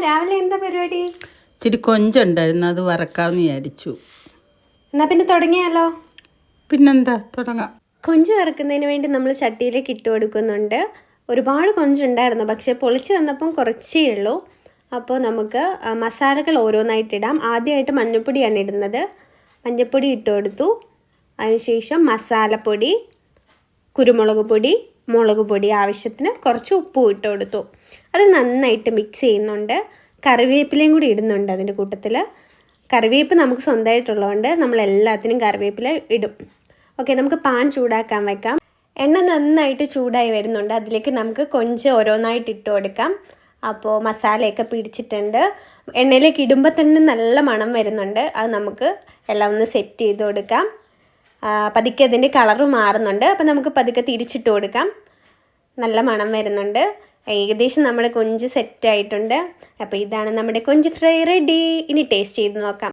രാവിലെ എന്താ പരിപാടി? ഇച്ചിരി കൊഞ്ചുണ്ടായിരുന്നു അത് വറക്കാമെന്ന് വിചാരിച്ചു. എന്നാ പിന്നെ തുടങ്ങിയാലോ? പിന്നെന്താ തുടങ്ങാം. കൊഞ്ച് വറക്കുന്നതിന് വേണ്ടി നമ്മൾ ചട്ടിയിലേക്ക് ഇട്ട് കൊടുക്കുന്നുണ്ട്. ഒരുപാട് കൊഞ്ചുണ്ടായിരുന്നു പക്ഷേ പൊളിച്ച് വന്നപ്പം കുറച്ചേ ഉള്ളൂ. അപ്പോൾ നമുക്ക് മസാലകൾ ഓരോന്നായിട്ടിടാം ആദ്യമായിട്ട് മഞ്ഞൾപ്പൊടിയാണ് ഇടുന്നത്. മഞ്ഞൾപ്പൊടി ഇട്ട് കൊടുത്തു. അതിനുശേഷം മസാലപ്പൊടി കുരുമുളക് പൊടി മുളക് പൊടി ആവശ്യത്തിന് കുറച്ച് ഉപ്പും ഇട്ട് കൊടുത്തു. അത് നന്നായിട്ട് മിക്സ് ചെയ്യുന്നുണ്ട്. കറിവേപ്പിലയും കൂടി ഇടുന്നുണ്ട് അതിന്റെ കൂട്ടത്തിൽ. കറിവേപ്പ് നമുക്ക് സ്വന്തമായിട്ടുള്ളതുകൊണ്ട് നമ്മൾ എല്ലാത്തിനും കറിവേപ്പില ഇടും. ഓക്കെ നമുക്ക് പാൻ ചൂടാക്കാൻ വെക്കാം. എണ്ണ നന്നായിട്ട് ചൂടായി വരുന്നുണ്ട്. അതിലേക്ക് നമുക്ക് കൊഞ്ച് ഓരോന്നായിട്ട് ഇട്ട് കൊടുക്കാം. അപ്പോൾ മസാലയൊക്കെ പിടിച്ചിട്ടുണ്ട്. എണ്ണയിലേക്ക് ഇടുമ്പോൾ തന്നെ നല്ല മണം വരുന്നുണ്ട്. അത് നമുക്ക് എല്ലാം ഒന്ന് സെറ്റ് ചെയ്ത് കൊടുക്കാം. പതുക്കെ അതിന്റെ കളറ് മാറുന്നുണ്ട്. അപ്പോൾ നമുക്ക് പതുക്കെ തിരിച്ചിട്ട് കൊടുക്കാം. നല്ല മണം വരുന്നുണ്ട്. ഏകദേശം നമ്മുടെ കൊഞ്ച് സെറ്റ് ആയിട്ടുണ്ട്. അപ്പോൾ ഇതാണ് നമ്മുടെ കൊഞ്ച് ഫ്രൈ റെഡി ഇനി ടേസ്റ്റ് ചെയ്ത് നോക്കാം.